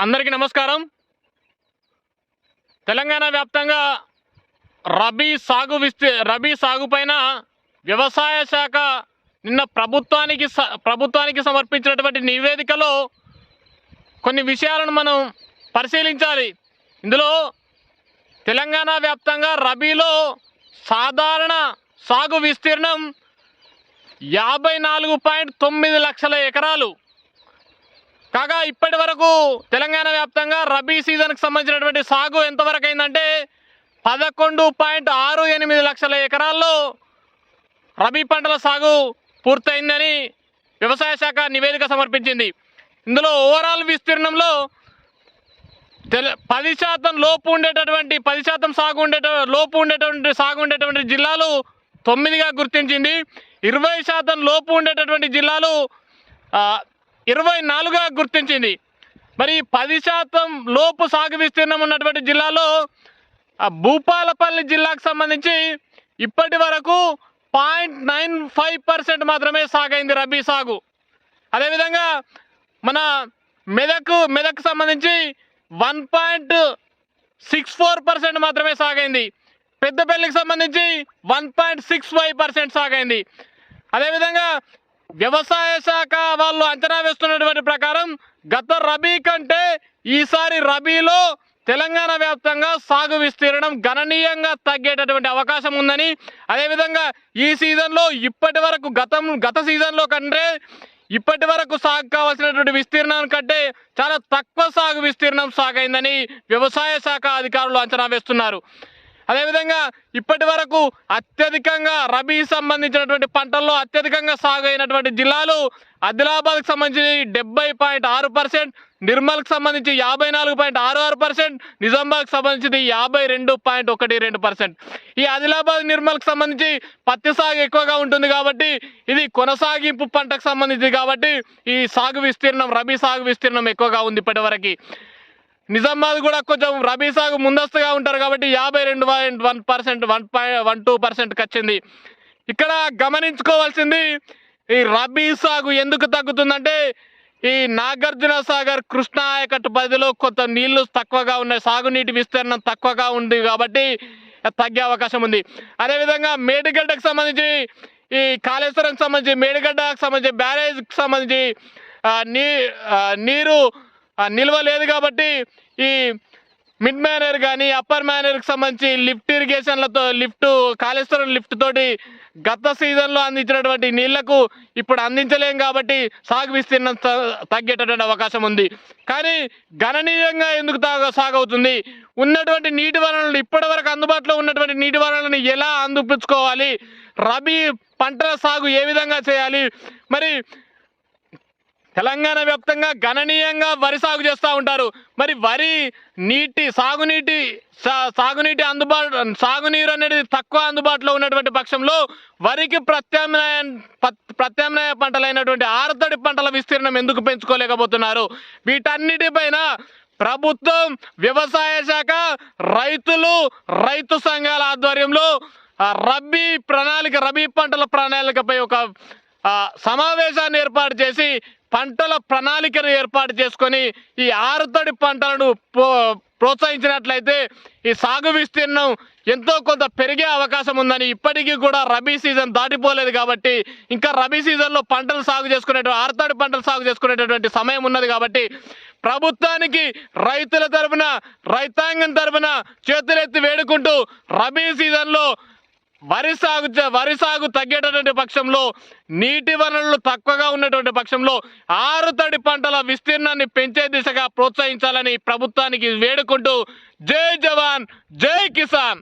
అందరికీ నమస్కారం. తెలంగాణ వ్యాప్తంగా రబీ సాగు విస్తీ రబీ సాగుపైన వ్యవసాయ శాఖ నిన్న ప్రభుత్వానికి స- ప్రభుత్వానికి సమర్పించినటువంటి నివేదికలో కొన్ని విషయాలను మనం పరిశీలించాలి. ఇందులో తెలంగాణ వ్యాప్తంగా రబీలో సాధారణ సాగు విస్తీర్ణం యాభై నాలుగు పాయింట్ తొమ్మిది లక్షల ఎకరాలు. కాగా ఇప్పటి వరకు తెలంగాణ వ్యాప్తంగా రబీ సీజన్కి సంబంధించినటువంటి సాగు ఎంతవరకు అయిందంటే పదకొండు పాయింట్ ఆరు ఎనిమిది లక్షల ఎకరాల్లో రబీ పంటల సాగు పూర్తయిందని వ్యవసాయ శాఖ నివేదిక సమర్పించింది. ఇందులో ఓవరాల్ విస్తీర్ణంలో తెల పది శాతం లోపు ఉండేటటువంటి పది శాతం సాగు ఉండేట లోపు ఉండేటువంటి సాగు ఉండేటువంటి జిల్లాలు తొమ్మిదిగా గుర్తించింది. ఇరవై శాతం లోపు ఉండేటటువంటి జిల్లాలు ఇరవై నాలుగుగా గుర్తించింది. మరి పది శాతం లోపు సాగు విస్తీర్ణం ఉన్నటువంటి జిల్లాలో ఆ భూపాలపల్లి జిల్లాకు సంబంధించి ఇప్పటి వరకు పాయింట్ నైన్ ఫైవ్ పర్సెంట్ మాత్రమే సాగైంది రబీ సాగు. అదేవిధంగా మన మెదక్ మెదక్ సంబంధించి one point six four percent మాత్రమే సాగైంది. పెద్దపల్లికి సంబంధించి one point six five percent సాగైంది. అదేవిధంగా వ్యవసాయ శాఖ వాళ్ళు అంచనా వేస్తున్నటువంటి ప్రకారం గత రబీ కంటే ఈసారి రబీలో తెలంగాణ వ్యాప్తంగా సాగు విస్తీర్ణం గణనీయంగా తగ్గేటటువంటి అవకాశం ఉందని అదేవిధంగా ఈ సీజన్లో ఇప్పటి వరకు గతం గత సీజన్లో కంటే ఇప్పటి వరకు సాగు కావాల్సినటువంటి విస్తీర్ణం కంటే చాలా తక్కువ సాగు విస్తీర్ణం సాగైందని వ్యవసాయ శాఖ అధికారులు అంచనా వేస్తున్నారు. అదేవిధంగా ఇప్పటి వరకు అత్యధికంగా రబీ సంబంధించినటువంటి పంటల్లో అత్యధికంగా సాగు అయినటువంటి జిల్లాలు ఆదిలాబాద్కి సంబంధించి డెబ్బై పాయింట్ ఆరు పర్సెంట్ నిర్మల్కి సంబంధించి యాభై నాలుగు పాయింట్ ఆరు ఆరు పర్సెంట్ నిజామాబాద్కి సంబంధించి యాభై రెండు పాయింట్ ఒకటి రెండు పర్సెంట్. ఈ ఆదిలాబాద్ నిర్మల్కి సంబంధించి పత్తి సాగు ఎక్కువగా ఉంటుంది కాబట్టి ఇది కొనసాగింపు పంటకు సంబంధించింది కాబట్టి ఈ సాగు విస్తీర్ణం రబీ సాగు విస్తీర్ణం ఎక్కువగా ఉంది ఇప్పటివరకు. నిజామాబాద్ కూడా కొంచెం రబీ సాగు ముందస్తుగా ఉంటారు కాబట్టి యాభై రెండు point one percent one point one two పర్సెంట్కి వచ్చింది ఇక్కడ గమనించుకోవాల్సింది ఈ రబీ సాగు ఎందుకు తగ్గుతుందంటే ఈ నాగార్జున సాగర్ కృష్ణా ఆయకట్టు పరిధిలో కొంత నీళ్ళు తక్కువగా ఉన్నాయి సాగునీటి విస్తీర్ణం తక్కువగా ఉంది కాబట్టి తగ్గే అవకాశం ఉంది. అదేవిధంగా మేడిగడ్డకు సంబంధించి ఈ కాళేశ్వరంకి సంబంధించి మేడిగడ్డకు సంబంధించి బ్యారేజ్కి సంబంధించి నీ నీరు నిల్వ లేదు కాబట్టి ఈ మిడ్ మ్యానర్ కానీ అప్పర్ మ్యానర్కి సంబంధించి లిఫ్ట్ ఇరిగేషన్లతో లిఫ్ట్ కాళేశ్వరం లిఫ్ట్ తోటి గత సీజన్లో అందించినటువంటి నీళ్ళకు ఇప్పుడు అందించలేం కాబట్టి సాగు విస్తీర్ణం త- తగ్గేటటువంటి అవకాశం ఉంది. కానీ గణనీయంగా ఎందుకు తాగ సాగవుతుంది? ఉన్నటువంటి నీటి వనరులు ఇప్పటి వరకు అందుబాటులో ఉన్నటువంటి నీటి వనరులను ఎలా అందిపుచ్చుకోవాలి రబీ పంటల సాగు ఏ విధంగా చేయాలి? మరి తెలంగాణ వ్యాప్తంగా గణనీయంగా వరి సాగు చేస్తూ ఉంటారు. మరి వరి నీటి సాగునీటి సా- సాగునీటి అందుబాటు సాగునీరు అనేది తక్కువ అందుబాటులో ఉన్నటువంటి పక్షంలో వరికి ప్రత్యామ్నాయ ప్రత్యామ్నాయ పంటలైనటువంటి ఆరుతడి పంటల విస్తీర్ణం ఎందుకు పెంచుకోలేకపోతున్నారు? వీటన్నిటిపైన ప్రభుత్వం వ్యవసాయ శాఖ రైతులు రైతు సంఘాల ఆధ్వర్యంలో రబీ ప్రణాళిక రబీ పంటల ప్రణాళికపై ఒక సమావేశాన్ని ఏర్పాటు చేసి పంటల ప్రణాళికను ఏర్పాటు చేసుకొని ఈ ఆరుతడి పంటలను ప్రో- ప్రోత్సహించినట్లయితే ఈ సాగు విస్తీర్ణం ఎంతో కొంత పెరిగే అవకాశం ఉందని ఇప్పటికీ కూడా రబీ సీజన్ దాటిపోలేదు కాబట్టి ఇంకా రబీ సీజన్లో పంటలు సాగు చేసుకునేటువంటి ఆరుతడి పంటలు సాగు చేసుకునేటటువంటి సమయం ఉన్నది కాబట్టి ప్రభుత్వానికి రైతుల తరపున రైతాంగం తరపున చేతులెత్తి వేడుకుంటూ రబీ సీజన్లో వరి సాగు వరి సాగు తగ్గేటటువంటి పక్షంలో నీటి వనరులు తక్కువగా ఉన్నటువంటి పక్షంలో ఆరుతడి పంటల విస్తీర్ణాన్ని పెంచే దిశగా ప్రోత్సహించాలని ప్రభుత్వానికి వేడుకుంటూ జై జవాన్ జై కిసాన్.